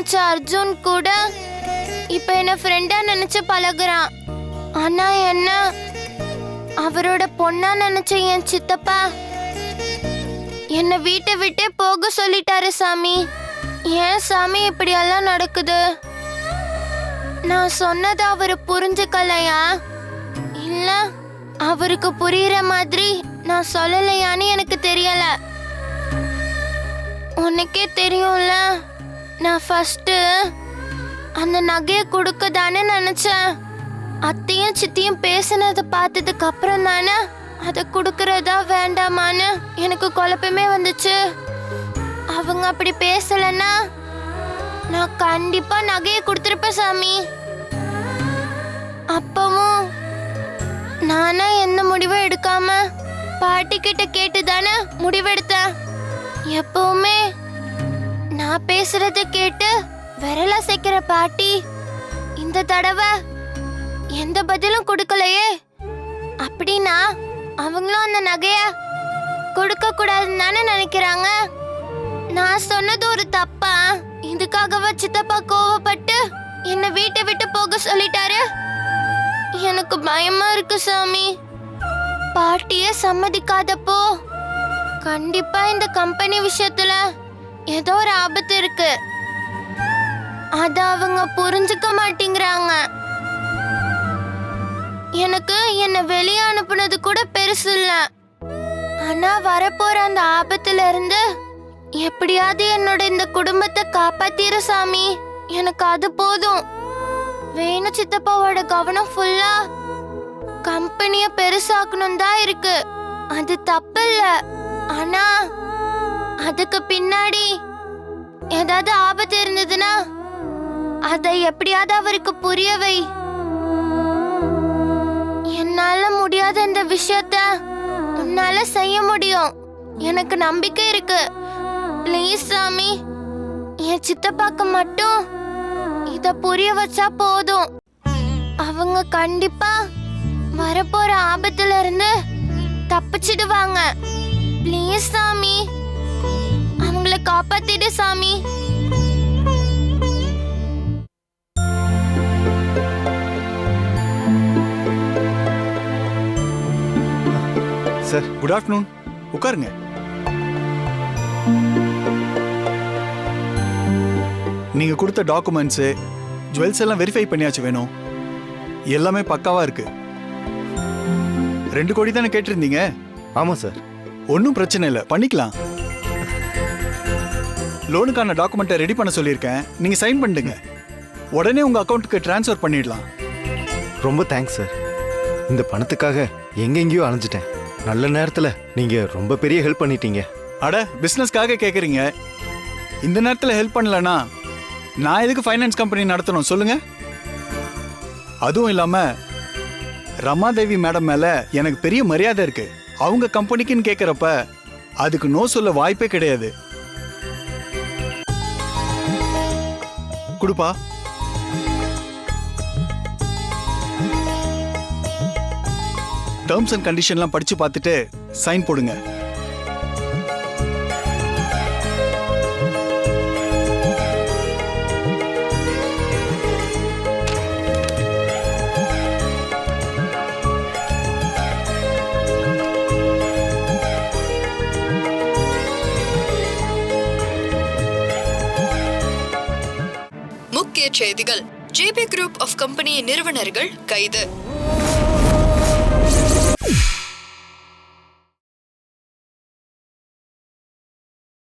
நினைச்ச அர்ஜுன் கூட இப்ப என்ன ஃப்ரெண்டா நினைச்சு பழகுறான். ஆனா என்ன? அவரோட பொண்ணா நினைச்ச என் சித்தப்பா என்ன வீட்டை விட்டே போக சொல்லிட்டாரு சாமி. ஏன் சாமி இப்படியெல்லாம் நடக்குது? நான் சொன்னதை அவரு புரிஞ்சுக்கலையா? இல்ல அவருக்கு புரியுற மாதிரி நான் சொல்லலையான்னு எனக்கு தெரியல. உனக்கே தெரியும்ல? நான் ஃபர்ஸ்ட் அந்த நகையை கொடுக்க தானே நினைச்சேன். அத்தையும் சித்தியும் பேசினதை பார்த்ததுக்கு அப்புறம் தானே அதை கொடுக்கறதா வேண்டாமான்னு எனக்கு குழப்பமே வந்துச்சு. அவங்க அப்படி பேசலன்னா நான் கண்டிப்பா நகையை கொடுத்துருப்பேன் சாமி. அப்பவும் நானா எந்த முடிவும் எடுக்காம பாட்டி கிட்ட கேட்டு தானே முடிவெடுத்தேன். எப்பவுமே நான் பேசுறத கேட்டு விரல சேர்க்கிற பாட்டி இந்த தடவை எந்த பதிலும் கொடுக்கலையே. அப்படின்னா அவங்களும் அந்த நகைய கொடுக்க கூடாதுன்னு தானே நினைக்கிறாங்க. நான் சொன்னது ஒரு தப்பா? இதுக்காகவா சித்தப்பா கோவப்பட்டு என்னை வீட்டை விட்டு போக சொல்லிட்டாரு? எனக்கு பயமா இருக்கு சாமி. பாட்டிய சம்மதிக்காதப்போ கண்டிப்பா இந்த கம்பெனி விஷயத்துல ஏதோ ஒரு ஆபத்து இருக்கு. அத அவங்க புரிஞ்சுக்க மாட்டேங்கிறாங்க. எனக்கு என்ன வெளியே அனுப்புனது கூட பெருசு இல்ல. ஆனா வரப்போற அந்த ஆபத்துல இருந்து எப்படியாவது என்னோட இந்த குடும்பத்தை காப்பாத்திர சாமி. எனக்கு அது போதும். வேணு சித்தப்பாவோட கவனம் ஃபுல்லா கம்பெனிய பெருசாக்கணும் தான் இருக்கு. அது தப்பு இல்ல ஆனா அதுக்கு பின்னாடி ஏதாவது ஆபத்து இருந்ததுன்னா அதை எப்படியாவது அவருக்கு புரிய வை. என்னால முடியாத இந்த விஷயத்த உன்னால செய்ய முடியும். எனக்கு நம்பிக்கை இருக்கு. ப்ளீஸ் சாமி என் சித்தப்பாக்கு மட்டும் இத புரிய வச்சா போதும். அவங்க கண்டிப்பா வரப்போற ஆபத்துல இருந்து தப்பிச்சிடுவாங்க. ப்ளீஸ் சாமி. அவங்கள காப்பாத்திடு சாமி. சார் குட் ஆஃப்டர்நூன் உட்காருங்க. நீங்க கொடுத்த டாக்குமெண்ட்ஸு ஜுவல்ஸ் எல்லாம் வெரிஃபை பண்ணியாச்சு வேணும். எல்லாமே பக்காவா இருக்கு. ரெண்டு கோடி தானே கேட்டிருந்தீங்க? ஆமாம் சார். ஒன்றும் பிரச்சனை இல்லை. பண்ணிக்கலாம். லோனுக்கான டாக்குமெண்ட்டை ரெடி பண்ண சொல்லியிருக்கேன். நீங்க சைன் பண்ணிடுங்க உடனே உங்க அக்கௌண்ட்டுக்கு ட்ரான்ஸ்ஃபர் பண்ணிடலாம். ரொம்ப தேங்க்ஸ் சார். இந்த பணத்துக்காக எங்கெங்கேயோ அலைஞ்சிட்டேன். நல்ல நேரத்தில் நீங்கள் ரொம்ப பெரிய ஹெல்ப் பண்ணிட்டீங்க. அட பிஸ்னஸ்க்காக கேட்குறீங்க இந்த நேரத்தில் ஹெல்ப் பண்ணலனா நான் எதுக்கு ஃபைனான்ஸ் கம்பெனி நடத்தணும் சொல்லுங்க. அதுவும் இல்லாம ரமாதேவி மேடம் மேல எனக்கு பெரிய மரியாதை இருக்கு. அவங்க கம்பெனிக்குன்னு கேட்குறப்ப அதுக்கு நோ சொல்ல வாய்ப்பே கிடையாது. குடுப்பா. டேர்ம்ஸ் அண்ட் கண்டிஷன்லாம் படிச்சு பார்த்துட்டு சைன் போடுங்க. முக்கிய செய்திகள். ஜேபி குரூப் ஆஃப் கம்பெனி நிறுவனர்கள் கைது.